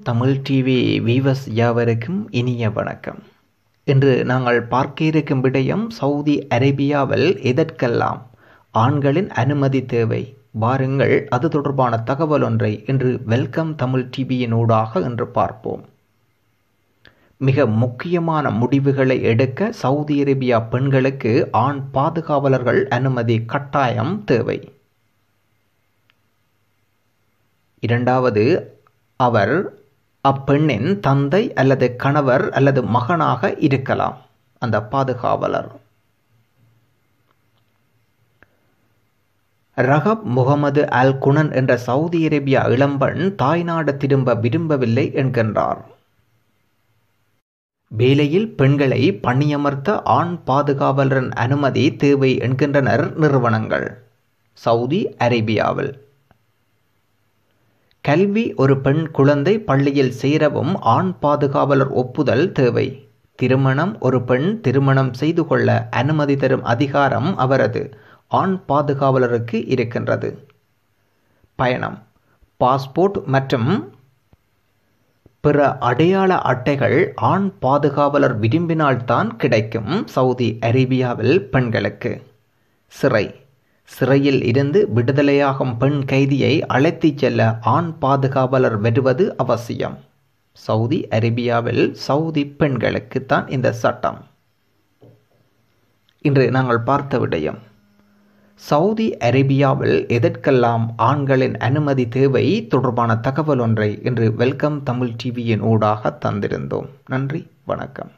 Tamil TV viewers யாவருக்கும் இனிய வணக்கம். இன்று நாங்கள் பார்க்க இருக்கும் விடயம் சவுதி அரேபியாவில் எதற்கெல்லாம்? ஆண்களின் அனுமதி தேவை. வாருங்கள் அது தொடர்பான தகவல் ஒன்றை இன்று வெல்கம் தமிழ் டிவியின் ஊடாக இன்று பார்ப்போம். மிக முக்கியமான முடிவுகளை எடுக்க சவுதி அரேபியா பெண்களுக்கு ஆண் பாதுகாவலர்கள் அனுமதி கட்டாயம் தேவை. இரண்டாவது அவர் அப்பெண்ணின் தந்தை அல்லது கணவர் அல்லது மகனாக இருக்கலாம். அந்த பாதுகாவலர். ரஹப் முகமது அல் குனன் என்ற சவுதி அரேபியா இளம்பெண் தாய்நாடு திரும்ப விரும்பவில்லை என்கின்றார். வேலையில் பெண்களை பணியமர்த்த ஆண் பாதுகாவலரின் அனுமதி தேவை என்கின்றனர் நிறுவனங்கள். சவுதி அரேபியாவில். கல்வி ஒரு பெண் குழந்தை பள்ளியில் சேரவும் ஆண் பாதுகாவலர் ஒப்புதல் தேவை. திருமணம் ஒரு பெண் திருமணம் செய்து கொள்ள அனுமதி தரும் அதிகாரம் அவரது ஆண் பாதுகாவலருக்கு இருக்கின்றது. பயணம். பாஸ்போர்ட் மற்றும் பிற அடையாள அட்டைகள் ஆண் பாதுகாவலர் விரும்பினால்தான் கிடைக்கும் சவுதி அரேபியாவில் பெண்களுக்கு. சிறை. சிறையில் இருந்து விடுதலையாகும் பெண் கைதியை அழைத்துச் செல்ல ஆண் பாதுகாவலர் வருவது அவசியம். சவுதி அரேபியாவில் சவுதி பெண்களுக்கு தான் இந்த சட்டம். இன்று நாங்கள் பார்த்த விடயம். சவுதி அரேபியாவில் எதற்கெல்லாம் ஆண்களின் அனுமதி தேவை தொடர்பான தகவல் ஒன்றை இன்று வெல்கம் தமிழ் டிவியின் ஊடாக தந்திருந்தோம். நன்றி வணக்கம்.